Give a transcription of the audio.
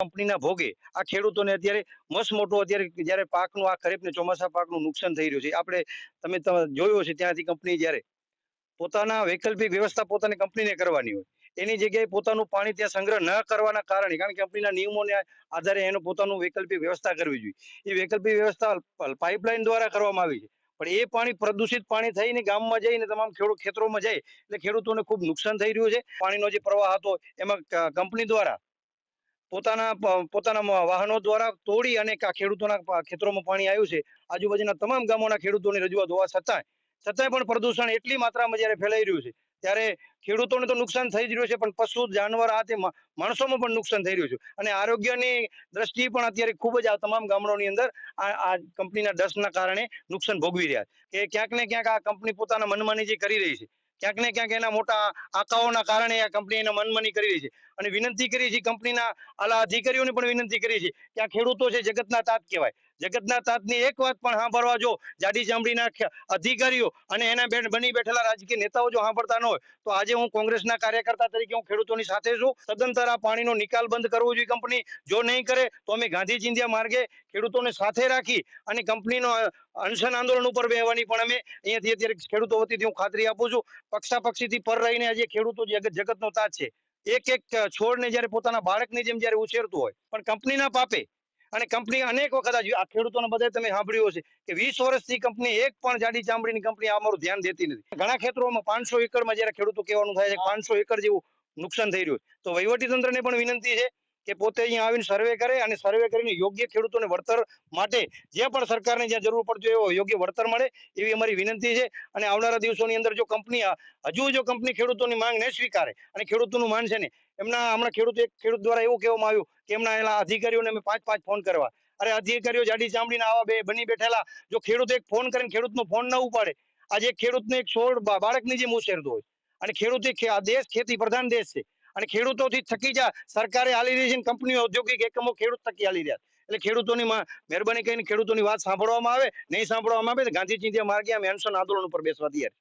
કંપનીના ભોગે આ ખેડૂતોને અત્યારે મસ્ત મોટું અત્યારે જ્યારે પાકનું આ ખરીફ ને ચોમાસા પાકનું નુકસાન થઈ રહ્યું છે. આપણે તમે જોયું છે ત્યાંથી કંપની જ્યારે પોતાના વૈકલ્પિક વ્યવસ્થા પોતાની કંપનીને કરવાની હોય. એની જગ્યાએ પોતાનું પાણી ત્યાં સંગ્રહ ન કરવાના કારણે, કારણ કે કંપનીના નિયમોને આધારે એનું પોતાનું વૈકલ્પિક વ્યવસ્થા કરવી જોઈએ. એ વૈકલ્પિક વ્યવસ્થા પાઇપલાઇન દ્વારા કરવામાં આવી છે. પણ એ પાણી પ્રદૂષિત પાણી થઈને ગામમાં જઈને તમામ ખેડૂત ખેતરોમાં જાય એટલે ખેડૂતોને ખૂબ નુકસાન થઈ રહ્યું છે. પાણીનો જે પ્રવાહ હતો એમાં કંપની દ્વારા પોતાના પોતાના વાહનો દ્વારા તોડી અને ખેડૂતોના ખેતરોમાં પાણી આવ્યું છે. આજુબાજુના તમામ ગામોના ખેડૂતોની રજૂઆત હોવા છતાંય છતાંય પણ પ્રદૂષણ એટલી માત્રામાં જ્યારે ફેલાઈ રહ્યું છે, ત્યારે ખેડૂતોને તો નુકસાન થઈ જ રહ્યું છે, પણ પશુ, જાનવર આ તે માણસોમાં પણ નુકસાન થઈ રહ્યું છે. અને આરોગ્યની દ્રષ્ટિએ પણ અત્યારે ખૂબ જ આ તમામ ગામડાઓની અંદર આ આ કંપનીના ડસ્ટના કારણે નુકસાન ભોગવી રહ્યા છે. કે ક્યાંક ને ક્યાંક આ કંપની પોતાના મનમાની જે કરી રહી છે ક્યાંક ને ક્યાંક એના મોટા આંકાઓના કારણે આ કંપની એના મનમાની કરી રહી છે. અને વિનંતી કરી છે કંપનીના આલા અધિકારીઓને પણ વિનંતી કરી છે કે આ ખેડૂતો છે, જગતના તાત કહેવાય. જગતના તાતની એક વાત પણ સાંભળવા જો, જાડી ચામડીના અધિકારીઓ અને એના બે- બની બેઠેલા રાજકીય નેતાઓ જો સાંભળતા ન હોય, તો આજે હું કોંગ્રેસના કાર્યકર્તા તરીકે હું ખેડૂતોની સાથે છું. સદંતર આ પાણીનો નિકાલ બંધ કરવો જોઈએ કંપની. જો નહીં કરે, તો અમે ગાંધી ચિંધ્યા માર્ગે ખેડૂતોને સાથે રાખી અને કંપનીનો અનશન આંદોલન ઉપર બેહવાની પણ અમે અહીંયાથી અત્યારે ખેડૂતો વતીથી હું ખાતરી આપું છું. પક્ષાપક્ષીથી પર રહીને આજે ખેડૂતો જગત, જગતનો તાજ છે. એક એક છોડને જ્યારે પોતાના બાળકની જેમ જ્યારે ઉછેરતું હોય, પણ કંપનીના પાપે અને કંપની અનેક વખત આ ખેડૂતોને બધા તમે સાંભળ્યું હશે કે વીસ વર્ષથી કંપની એક પણ જાડી ચામડીની કંપની અમારું ધ્યાન દેતી નથી. ઘણા ખેતરોમાં પાંચસો એકરમાં જયારે ખેડૂતો કહેવાનું થાય છે પાંચસો એકર જેવું નુકસાન થઈ રહ્યું તો વહીવટી તંત્રને પણ વિનંતી છે કે પોતે અહીંયા આવીને સર્વે કરે અને સર્વે કરીને યોગ્ય ખેડૂતોને વળતર માટે જે પણ સરકારને જ્યાં જરૂર પડતી હોય એવો યોગ્ય વળતર મળે એવી અમારી વિનંતી છે. અને આવનારા દિવસોની અંદર જો કંપની હજુ જો કંપની ખેડૂતોની માંગ નહીં સ્વીકારે અને ખેડૂતોનું માન છે ને એમના હમણાં ખેડૂત એક ખેડૂત દ્વારા એવું કહેવામાં આવ્યું કે એમના એના અધિકારીઓને અમે પાંચ પાંચ ફોન કરવા. અરે અધિકારીઓ જાડી ચામડીના આવા બે બની બેઠેલા, જો ખેડૂત એક ફોન કરીને ખેડૂતનો ફોન ન ઉપાડે, આજે ખેડૂતને એક છોડ બાળકની જે મુસેરતો હોય, અને ખેડૂત એક દેશ ખેતી પ્રધાન દેશ છે. અને ખેડૂતોથી થકી જા સરકારે આલી રહી છે કંપનીઓ ઔદ્યોગિક એકમો ખેડૂત થકી આલી રહ્યા એટલે ખેડૂતોની મહેરબાની કરીને ખેડૂતોની વાત સાંભળવામાં આવે, નહીં સાંભળવામાં આવે તો ગાંધી ચિંધ્યા માર્ગે અમે અનશન આંદોલન ઉપર બેસવા તૈયાર.